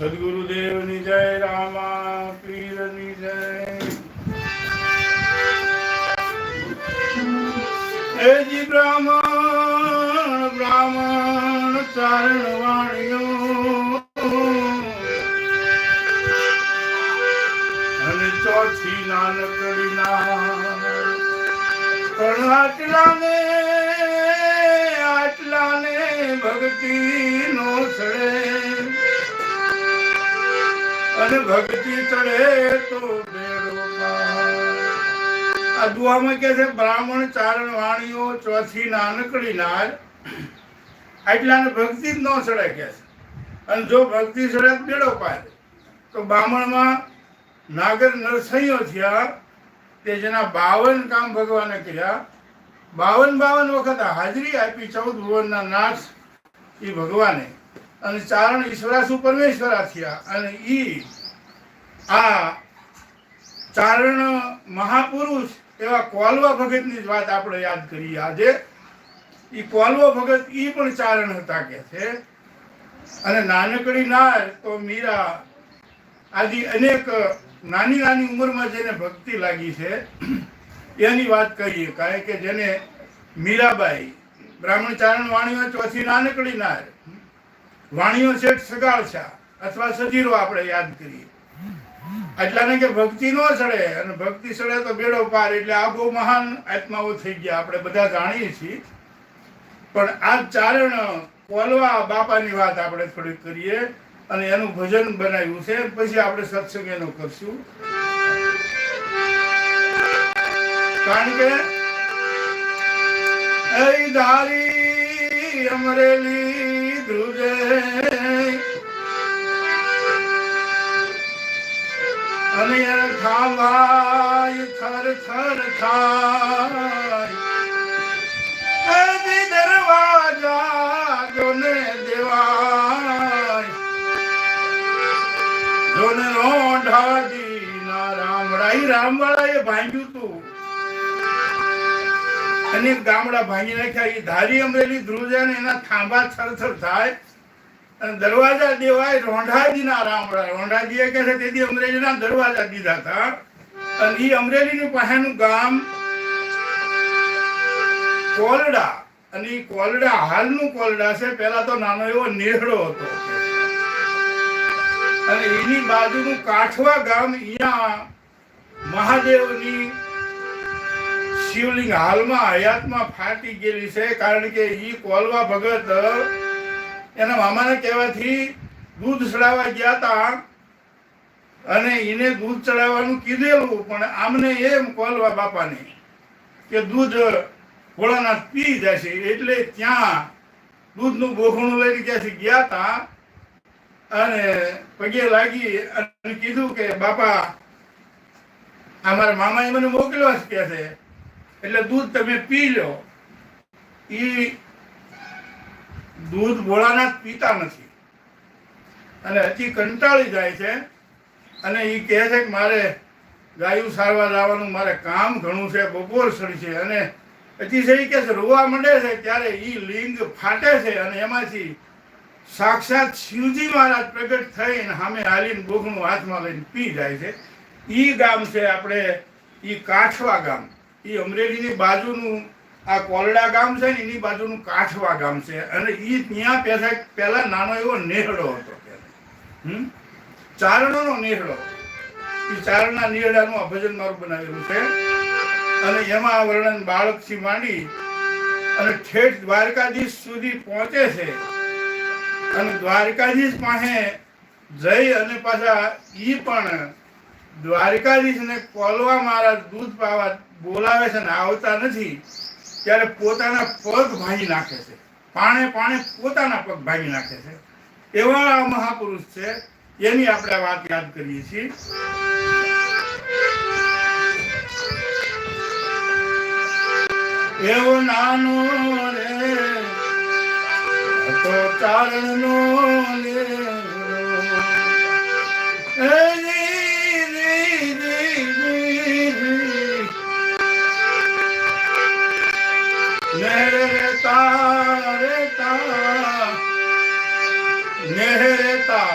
સદગુરુદેવની જય રામા પીરની જય એજી બ્રાહ્મણ બ્રાહ્મણ ચારણ વાણીઓ અને ચોથી નાનકડી ના પણ આટલાને આટલાને ભક્તિ નો ચડે અને ભક્તિ ચડે તો આ દુઆમાં કે છે, બ્રાહ્મણ ચારણ વાણીઓ ચોથી નાનકડી નાર આટલાને ભક્તિ જ ન ચડે કે છે. અને જો ભક્તિ ચડે બેડો પાય તો બ્રાહ્મણમાં નાગર નરસૈયો થયા તે જેના બાવન કામ ભગવાને કર્યા. બાવન બાવન વખત હાજરી આપી ચૌદ ભુવનના નાથ એ ભગવાને. અને ચારણ ઈશ્વરાસુ પરમેશ્વરા થયા. અને ઈ આ ચારણ મહાપુરુષ એવા કોલવા ભગતની જ વાત આપણે યાદ કરીએ આજે. એ કોલવો ભગત એ પણ ચારણ હતા કે છે. અને નાનકડી નાર તો મીરા. આજે અનેક નાની નાની ઉંમરમાં જેને ભક્તિ લાગી છે, એની વાત કહીએ. કારણ કે જેને મીરાબાઈ, બ્રાહ્મણ ચારણ વાણીઓ ચોથી નાનકડી નાર, વાણીઓ શેઠ સગાળશા અથવા સજીરો આપણે યાદ કરીએ. એટલાને કે ભક્તિ નો સડે અને ભક્તિ સડે તો બેડો પાર, એટલે આ બહુ મહાન આત્માઓ થઈ ગયા, આપણે બધા જાણીએ છીએ. પણ આ ચારણ કોલવા બાપાની વાત આપણે થોડીક કરીએ, અને એનું ભજન બનાવ્યું છે, પછી આપણે સત્સંગ એનો કરશું. કારણ કે ધારી અમરેલી ધ્રુજે એ ખાવાય, થર થર ખાય. દરવાજા જોને દેવાય. જોને રોંઢાજી ના રામડા ઈ રામવાળા એ ભાંગ્યું તું. અને ગામડા ભાંગી નાખ્યા. એ ધારી અમરેલી ધ્રુજા ને એના થાંભા થરથર થાય. દરવાજા દેવાય રોંઢાજીના રામડા રોંઢાજીએ કહે છે, તેથી અમરેલીના દરવાજા દીધા હતા. અને એ અમરેલીની પાસેનું ગામ કોલડા. અને એ કોલડા, હાલનું કોલડા છે. પેલા તો નાનો એવો નેહડો હતો. અને એની બાજુનું કાઠવા ગામ અહીંયા મહાદેવની શિવલિંગ હાલમાં હયાતમાં ફાટી ગયેલી છે. કારણ કે ઈ કોલવા ભગત એના મામાને કહેવાથી દૂધ ચડાવવા ગયા હતા અને એને દૂધ ચડાવવાનું કીધેલું, પણ આમને એમ કોલવા બાપાને કે દૂધ ભોળાનાથ પી જશે એટલે ત્યાં દૂધનું બોખણું લઈને ક્યાંથી ગયા હતા અને પગે લાગી અને કીધું કે, બાપા અમારા મામાએ મને મોકલ્યો છે કે છે? એટલે દૂધ તમે પી લો. ઈ દૂધ ભોળાનાથ પીતા નથી. અને હજી કંટાળી જાય છે. અને એ કહે છે કે મારે ગાયું સારવા લાવવાનું મારે કામ ઘણું છે, બપોર સડી છે અને હજી છે કે છે, રોવા માંડે છે ત્યારે એ લિંગ ફાટે છે અને એમાંથી સાક્ષાત શિવજી મહારાજ પ્રગટ થઈને સામે હાલીને બોખનું હાથમાં લઈને પી જાય છે. એ ગામ છે આપણે એ કાઠવા ગામ. એ અમરેલીની બાજુનું આ કોલડા ગામ છે ને, એની બાજુનું કાઠવા ગામ છે. અને એ ત્યાં પહેલા નાનો એવો નેહડો હતો હમ? નેહડો. એ ચારણના નેહડાનું આ ભજન મારું બનાવેલું છે. અને એમાં વર્ણન બાળકથી માંડી અને ઠેઠ દ્વારકાધીશ સુધી પહોંચે છે. અને દ્વારકાધીશ પાસે જઈ અને પાછા એ પણ દ્વારકાધીશને કોલવા મારા દૂધ પાવા બોલાવે છે ને, આવતા નથી. ત્યારે પોતાના પગ ભાંગી નાખે છે. પાણે પાણે પોતાના પગ ભાંગી નાખે છે. એવા આ મહાપુરુષ છે એની આપણે વાત યાદ કરીએ છીએ. એવો નાનો રે તો ચારણ નો રી, નેહરેતા રેતા નેહરેતા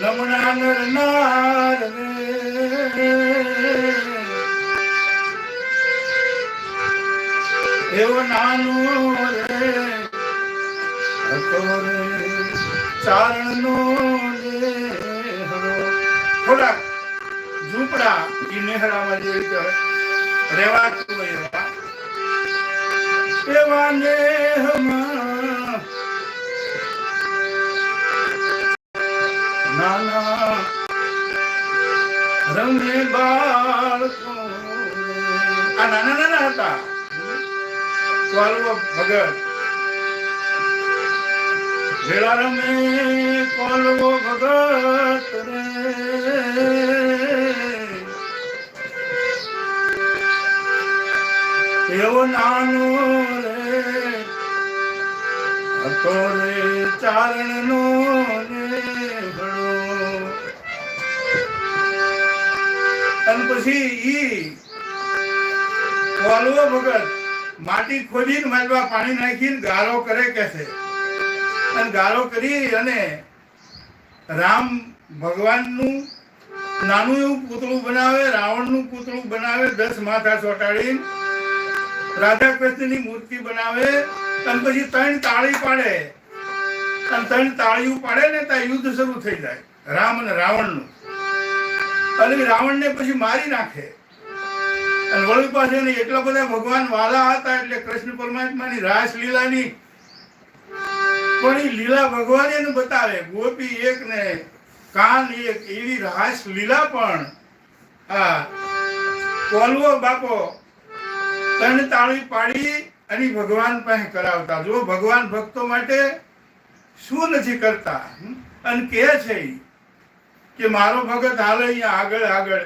નમણા નર નાર રે. એવો નાનો રે, હતો રે, ચારણનો રે. થોડાક ઝૂંપડા ઈ નેહડામાં જે રહેવાતું હોય એવા નેહમાં નાના રમે બાળકો. આ નાના નાના હતા. વાલવો ભગત. વેળા રમે કોલવો ભગત રે. નાનો રે હતો ચારણનો માટી ખોદીને પાણી નાખીને ગારો કરે કે છે? અને ગારો કરી અને રામ ભગવાનનું નાનું એવું પૂતળું બનાવે, રાવણનું પૂતળું બનાવે, દસ માથા ચોંટાડીને રાધા કૃષ્ણની મૂર્તિ બનાવે અને પછી ત્રણ તાળી પાડે. અને ત્રણ તાળીઓ પાડે ને ત્યાં યુદ્ધ શરૂ થઈ જાય. રામ અને રાવણનું. અને રાવણને પછી મારી નાખે. અને વળી પાસે એટલા બધા ભગવાન વાલા હતા એટલે કૃષ્ણ પરમાત્માની રાસ લીલાની પણ એ લીલા ભગવાન એને બતાવે, ગોપી એક ને કાન એક. એવી રાસ લીલા પણ આ કોલવો બાપો ત્રણ તાળી પાડી અને ભગવાન પાસે કરાવતા. જો ભગવાન ભક્તો માટે શું નથી કરતા? અને કે છે કે મારો ભગત હાલે આગળ આગળ.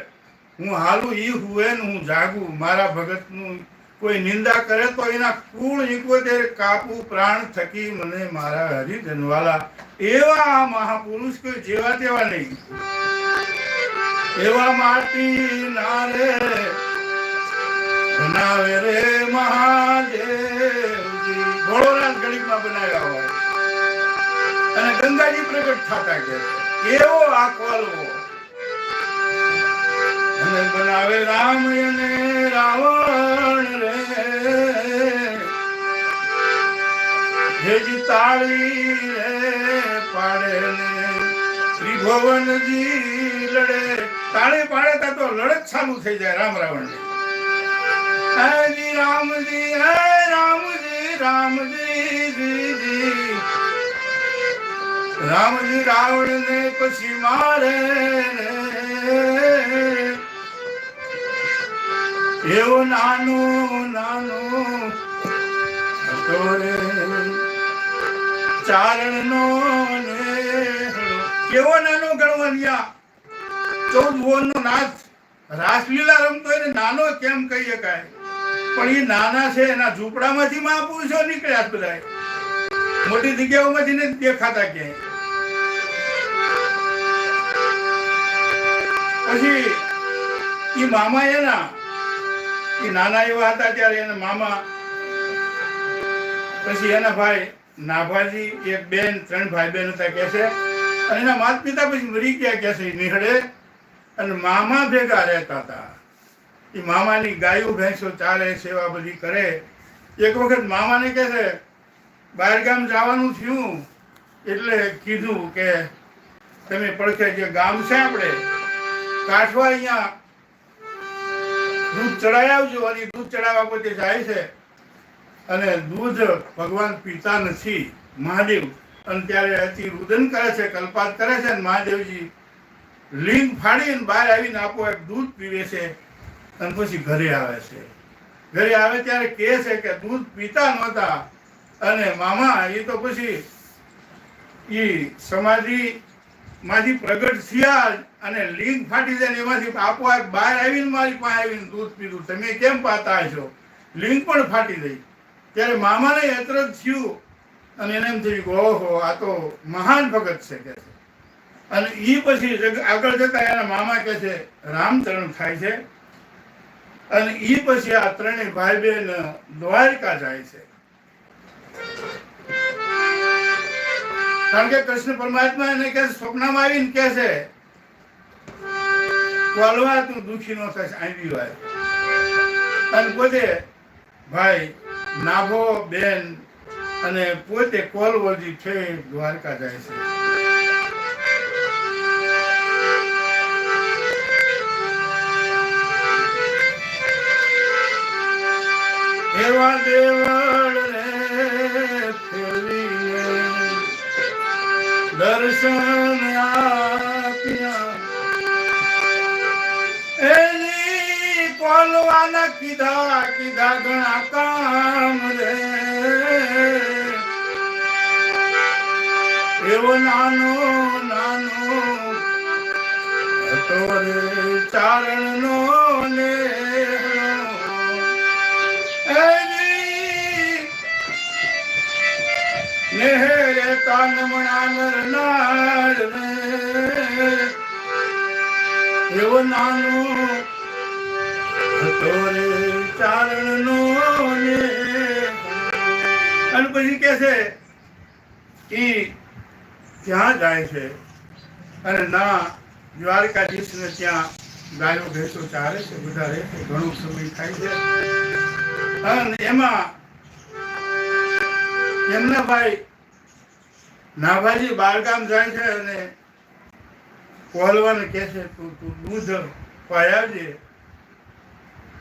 હું હાલું ઈ હુએ ને હું જાગું. મારા ભગતનું કોઈ નિંદા કરે તો એના કુળ ઇકોતેર કાપુ પ્રાણ થકી મને મારા હરિજનવાલા. એવા આ મહાપુરુષ કોઈ જેવા તેવા નહીં. એવા માટી નારે બનાવે રે મહાદેવજી. ભોળોનાથ ગણિતમાં બનાવ્યા હોય. અને ગંગાજી પ્રગટ થતા કે કેવો આ કોલવો અને બનાવે રામ અને રાવણ રે. હેજી તાળી રે પાડે ને ત્રિભુવનજી લડે. તાળી પાડે તા તો લડત ચાલુ થઈ જાય રામ રાવણ હજી રામજી હે રામજી રામજી જી રામજી રાવણ ને પછી મારે એવો નાનો નાનો ચારણનો ને કેવો નાનો ગણવલિયા ચૌદ ભુવનનો નાથ રાસલીલા રમતો એને નાનો કેમ કહી શકાય પણ એ નાના છે, એના ઝૂંપડામાંથી મહાપુરુષો નીકળ્યા બધા મોટી જગ્યાઓમાંથી નથી દેખાતા ક્યાંય. પછી એ મામા એના એ નાના એવા હતા ત્યારે એના મામા, પછી એના ભાઈ નાભાજી, એક બેન, ત્રણ ભાઈ બેન હતા કે છે. અને એના માતા પિતા પછી મરી ગયા કે છે, નિહળે. અને મામા ભેગા રહેતા હતા. એ મામાની ગાયો, ભેંસો ચાલે, સેવા બધી કરે. એક વખત મામાને કહે છે, બહારગામ જવાનું થયું. એટલે કીધું કે, તમે પડખે જે ગામ છે આપણે, કાઠવા અહીંયા દૂધ ચડાવી આવજો. અને દૂધ ચડાવવા પોતે જાય છે. અને દૂધ ભગવાન પીતા નથી, મહાદેવ. અને ત્યારે અતિ રુદન કરે છે, કલ્પાત કરે છે, અને મહાદેવજી લિંગ ફાડીને બહાર આવીને આપો એક દૂધ પીવે છે. અને પછી ઘરે આવે છે. ઘરે આવે ત્યારે કહે છે કે દૂધ પીતા નહોતા. અને મામા, એ તો પછી એ સમાધિ માંથી પ્રગટ થયા અને લિંક ફાટી જાય એમાંથી આપોઆપ બહાર આવીને મારી પાસે આવીને દૂધ પીધું. તમે કેમ પાતા છો લિંક પણ ફાટી ગઈ. ત્યારે મામાને યત્ર થયું અને એને એમ થયું કે ઓહો, આ તો મહાન ભગત છે કે અને એ પછી આગળ જતા એના મામા કે છે, રામચરણ થાય છે. અને એ પછી આ ત્રણેય ભાઈ બહેન દ્વારકા જાય છે. કારણ કે કૃષ્ણ પરમાત્મા એને કે સ્વપ્નમાં આવીને કે છે, કોલવા તું દુખી નો થશે આવી હોય અને પોતે ભાઈ, નાભો, બેન અને પોતે કોલવરજી છે દ્વારકા જાય છે. એવા દેવળ રે એની કોલવાના કીધા કીધા ઘણા કામ રે. એવો નાનો નાનો હતો રે ચારણનો ને નેહરે તાનમણા મણા રે એવો નાનો હતો રે પછી કે છે કે ત્યાં જાય છે. અને ના, દ્વારકાધીશ ને ત્યાં ગાયો ભેંસો ચારે છે, બધા રહે સમય થાય છે. અને એમાં એમના ભાઈ નાભાજી બારગામ જાય છે અને કોહલવાને કહે છે, તું તું દૂધ પાયાવજે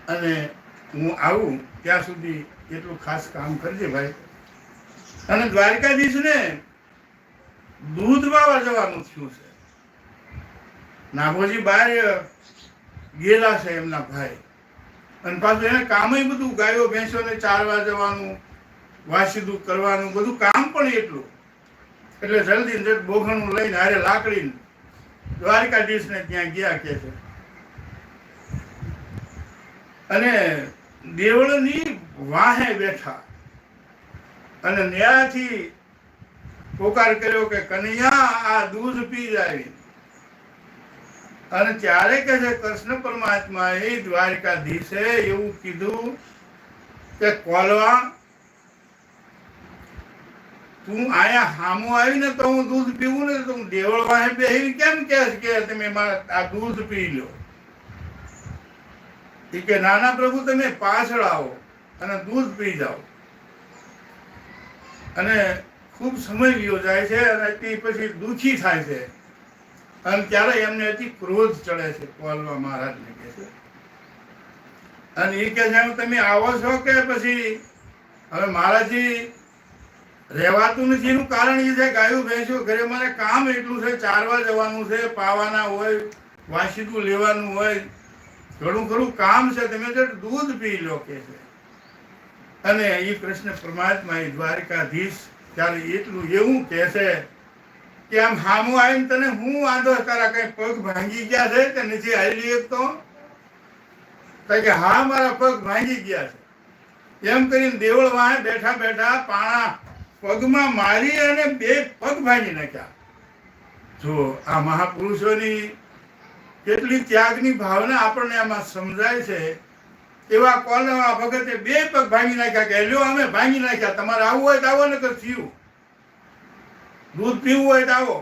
અને હું આવું ત્યાં સુધી એટલું ખાસ કામ કરજે ભાઈ. અને દ્વારકાધીશને દૂધ વાવા જવાનું થયું છે. નાભોજી બહાર ગયેલા છે એમના ભાઈ. અને પાછું એને કામય બધું ગાયો, ભેંસોને ચારવા જવાનું, વાસીદું કરવાનું, બધું કામ પણ એટલું. એટલે જલ્દી જલ્દી લઈને હારે લાકડી દ્વારકાધીશને ત્યાં ગયા કે છે. અને દેવળની વાહે બેઠા. અને ન્યાયથી પોકાર કર્યો કે, કનૈયા, આ દૂધ પી જાય અને ત્યારે કે છે, કૃષ્ણ પરમાત્મા એ દ્વારકાધીશે એવું કીધું કે, કોલવા તું આયા હામો આવીને તો હું દૂધ પીવું ને તો હું દેવળ વાહે બેહીને કેમ કે કે તમે આ દૂધ પી લો? એ કે, નાના પ્રભુ, તમે પાછળ આવો અને દૂધ પી જાઓ. અને ખૂબ સમય ગયો જાય છે અને તે પછી દુઃખી થાય છે. અને ત્યારે એમને અતિ ક્રોધ ચડે છે, કોલવા મહારાજને કહે છે. અને એ કે છે, તમે આવો છો કે પછી? હવે મહારાજજી રહેવાતું નથી. એનું કારણ એ છે ગાયું, ભેંસો, ઘરે મારે કામ એટલું છે, ચારવા જવાનું છે, પાવાના હોય, વાસીદું લેવાનું હોય, ઘણું ખરું કામ છે. તમે જો દૂધ પી લો કે છે. અને એ કૃષ્ણ પરમાત્મા એ દ્વારકાધીશ ત્યારે એટલું એવું કે છે કે આમ હામું આવીને તને હું વાંધો તારા કઈ પગ ભાંગી ગયા છે કે નથી? આવી શકતો તો. કે હા, મારા પગ ભાંગી ગયા છે. એમ કરીને દેવળ વાહે બેઠા બેઠા પાણા પગમાં મારી અને બે પગ ભાંગી નાખ્યા. જો આ મહાપુરુષોની કેટલી ત્યાગની ભાવના આપણને આમાં સમજાય છે, એવા કોલવા ભગતે બે પગ ભાંગી નાખ્યા કે, લ્યો, અમે ભાંગી નાખ્યા. તમારે આવવું હોય તો આવો ને કે થયું. દૂધ પીવું હોય તો આવો.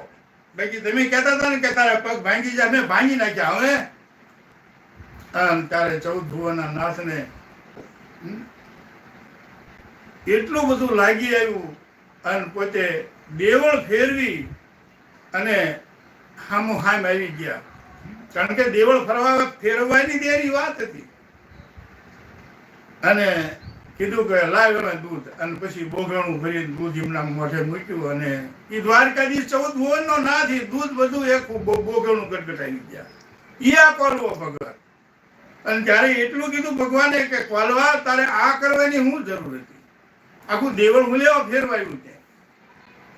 બાકી તમે કહેતા હતા ને કે, તારા પગ ભાંગી જાય. અમે ભાંગી નાખ્યા. હવે? તારે ચૌદ ભુવનના નાથને એટલું બધું લાગી આવ્યું અને પોતે દેવળ ફેરવી અને હામો હામ આવી ગયા. કારણ કે દેવળ ફરવા ફેરવવાની દેરી વાત હતી. અને કીધું કે લાવ્યો દૂધ. અને પછી બોગણું ભરી દૂધ એમના મોઢે મૂક્યું અને એ દ્વારકાધીશ ચૌદ ભુવનનો નાથી દૂધ બધું એક બોગણું ગટગટાવી ગયા. ઈ આ કરવો ભગવાન. અને ત્યારે એટલું કીધું ભગવાને કે કોલવા, તારે આ કરવાની હું જરૂર હતી. આખું દેવળ હું લેવા ફેરવાયું ઈ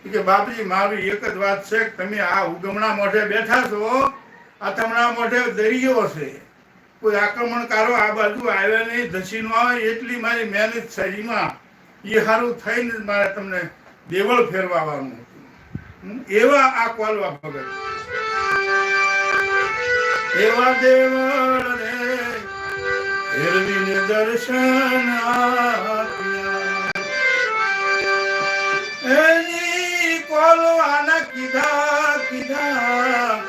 કે, બાપજી, મારી એક જ વાત છે તમે આ ઉગમણા મોઢે બેઠા છો, આ તમણા મોઢે દરિયો છે. કોઈ આક્રમણકારો આ બાજુ આવે નહીં ધસીનો આવે, એટલી મારી મહેનત શરીરમાં એ સારું થઈને મારે તમને દેવળ ફેરવાવાનું હતું. એવા આ કોલવા ભગત. એવા દેવળ ફેરવીને દર્શન આપ્યા. બોલવાના કીધા કીધા?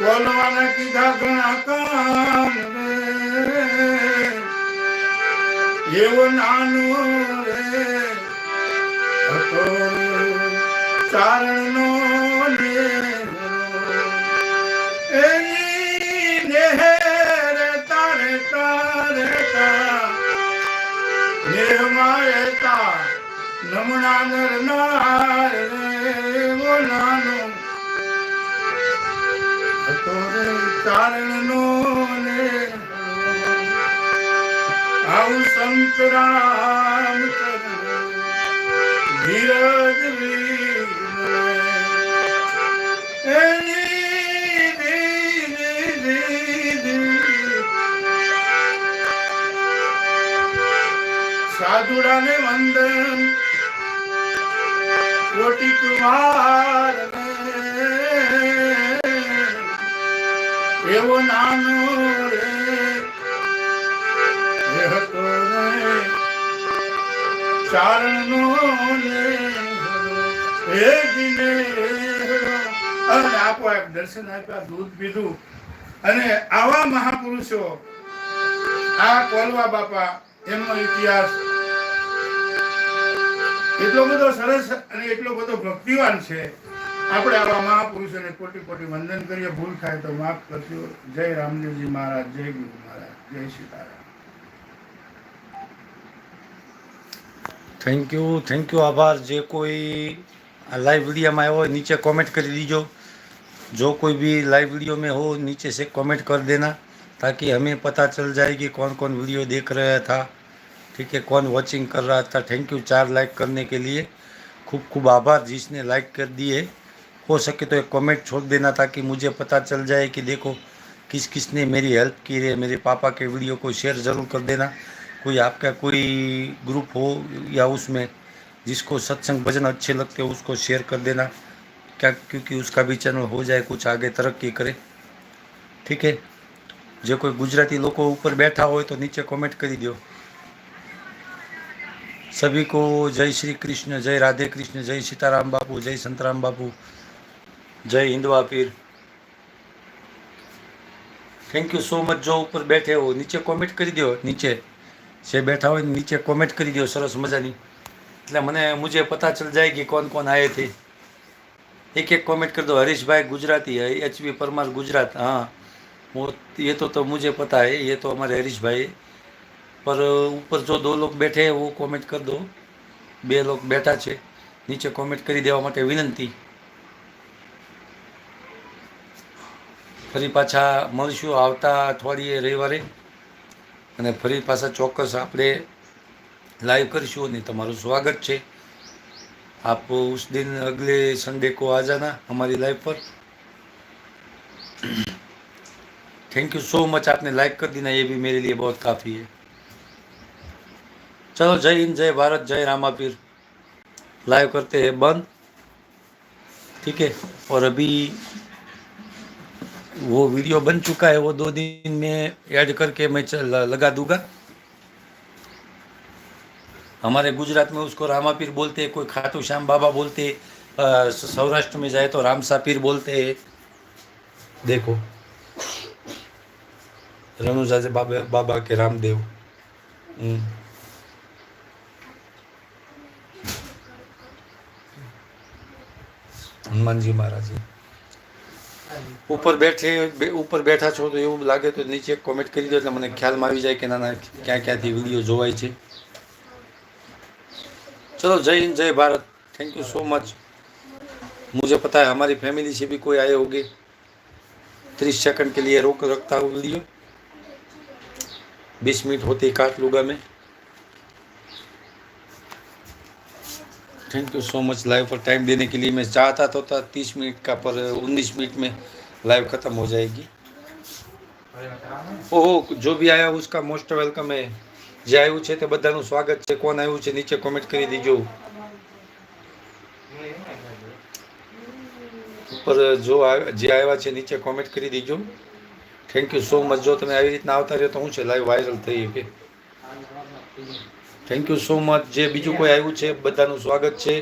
બોલવાના કીધા ઘણા કામ રે? એવો નાનો રે હતો ચારણનો નેહરો. એની નેહર તારે તારે તા. નેહ મારે તા નમણા નર નાર રે બોલાનો હતો રે ચારણનો નેહરો. આવું સંત વંદન કોટી કુમાર એવો નાનો ચારણનો નેહરો. હે દિનેહરો. અને આપ દર્શન આપ્યા, દૂધ પીધું અને આવા મહાપુરુષો, આ કોલવા બાપા એમનો ઇતિહાસ એટલો બધો સરસ અને એટલો બધો ભક્તિવાન છે આપણે આવા મહાપુરુષોને કોટી કોટી વંદન કરીએ ભૂલ થાય તો માફ કરજો જય રામદેવજી મહારાજ જય ગુરુ મહારાજ જય Sitaram thank you thank you આભાર જે કોઈ लाइव वीडियो में हो नीचे कमेंट कर दीजिए जो कोई भी लाइव वीडियो में हो नीचे से कमेंट कर देना ताकि हमें पता चल जाए कि कौन कौन वीडियो देख रहा था ठीक है, कौन वॉचिंग कर रहा था? थैंक यू चार लाइक करने के लिए खूब खूब आभार जिसने लाइक कर दिए। हो सके तो एक कमेंट छोड़ देना ताकि मुझे पता चल जाए कि देखो, किस किसने मेरी हेल्प की है मेरे पापा के वीडियो को शेयर ज़रूर कर देना। कोई आपका कोई ग्रुप हो या उसमें जिसको सत्संग भजन अच्छे लगते हो, उसको शेयर कर देना। क्या क्योंकि उसका भी चैनल हो जाए, कुछ आगे तरक्की करे। ठीक है? जो कोई गुजराती लोग ऊपर बैठा हो तो नीचे कमेंट कर दो सभी को जय श्री कृष्ण जय राधे कृष्ण जय सीताराम बापू जय संतराम बापू जय हिंदवा पीर થેન્ક યુ સો મચ જો ઉપર બેઠે હો નીચે કોમેન્ટ કરી દો નીચે જે बैठा हो नीचे कमेंट कर दियो सरस मजानी એટલે મને मुझे पता चल जाएगी कौन कौन आए थे एक एक कमेंट कर दो हरीश भाई गुजराती है एच वी परमार गुजरात हाँ वो ये तो तो मुझे पता है ये पर ऊपर जो दो लोग बैठे हैं वो कमेंट कर दो બે લોક બેઠા છે નીચે કોમેન્ટ કરી દેવા માટે વિનંતી ફરી પાછા મળશું આવતા અઠવાડિયે રવિવારે અને ફરી પાછા ચોક્કસ આપણે लाइव કરીશું અને તમારું સ્વાગત છે आप उस दिन अगले संडे को आ जाना हमारी लाइव पर थैंक यू सो मच आपने लाइक कर देना ये भी मेरे लिए बहुत काफ़ी है चलो, जय हिंद, जय भारत, जय रामापीर लाइव करते हैं, बंद। ठीक है? और अभी वो वीडियो बन चुका है, वो दो दिन में ऐड करके मैं लगा दूँगा। हमारे गुजरात में उसको रामापीर बोलते हैं, कोई खाटू श्याम बाबा बोलते हैं सौराष्ट्र में जाए तो रामसा पीर बोलते हैं। देखो, रनुजा बाबा बाबा के रामदेव। હનુમાનજી મહારાજ ઉપર બેઠે બે- ઉપર બેઠા છો તો એવું લાગે તો નીચે કોમેન્ટ કરી દો એટલે મને ખ્યાલમાં આવી જાય કે ના ના ક્યાં ક્યાંથી વિડીયો જોવાય છે चलो जय हिंद जय Bharat thank you so much मुझे पता है हमारी फैमिली से भी कोई आए होंगे तीस सेकंड के लिए रोक रखता हूँ वीडियो बीस मिनट होते ही काट लूँगा मैं thank you so much live पर टाइम देने के लिए मैं चाहता तो था तीस मिनट का पर उन्नीस मिनट में लाइव ख़त्म हो जाएगी ઓહો જો બી આયા उसका મોસ્ટ વેલકમ है જે આવ્યું છે તે બધાનું સ્વાગત છે કોણ આવ્યું છે નીચે કોમેન્ટ કરી દીજો ઉપર જો આવ- જે આવ્યા છે નીચે કોમેન્ટ કરી દીજો થેન્ક યુ સો મચ જો તમે આવી રીતના આવતા રહ્યો તો હું છે લાઈવ વાયરલ થઈ કે થેન્ક યુ સો મચ જે બીજું કોઈ આવ્યું છે બધાનું સ્વાગત છે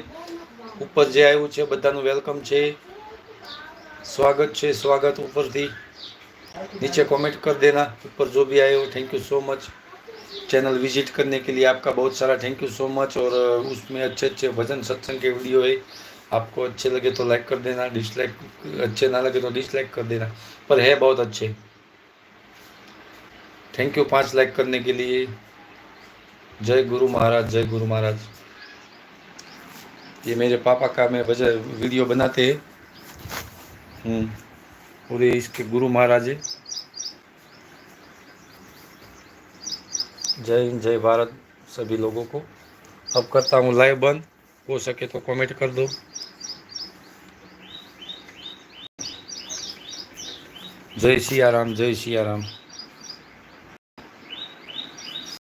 ઉપર જે આવ્યું છે બધાનું વેલકમ છે સ્વાગત છે સ્વાગત ઉપરથી नीचे कमेंट कर देना ऊपर जो भी आए हो thank you so much channel visit करने के लिए आपका बहुत सारा थैंक यू सो मच और अ, उसमें अच्छे अच्छे भजन सत्संग के वीडियो है आपको अच्छे लगे तो लाइक कर देना डिसलाइक अच्छे ना लगे तो डिसलाइक कर देना पर है बहुत अच्छे थैंक यू पांच लाइक करने के लिए जय गुरु महाराज, जय गुरु महाराज। ये मेरे पापा का मैं भजन वीडियो बनाते हैं। हम्म ये इसके गुरु महाराज है। जय हिंद, जय भारत, सभी लोगों को। अब करता हूँ लाइव बंद। हो सके तो कमेंट कर दो। जय सिया राम, जय सिया राम।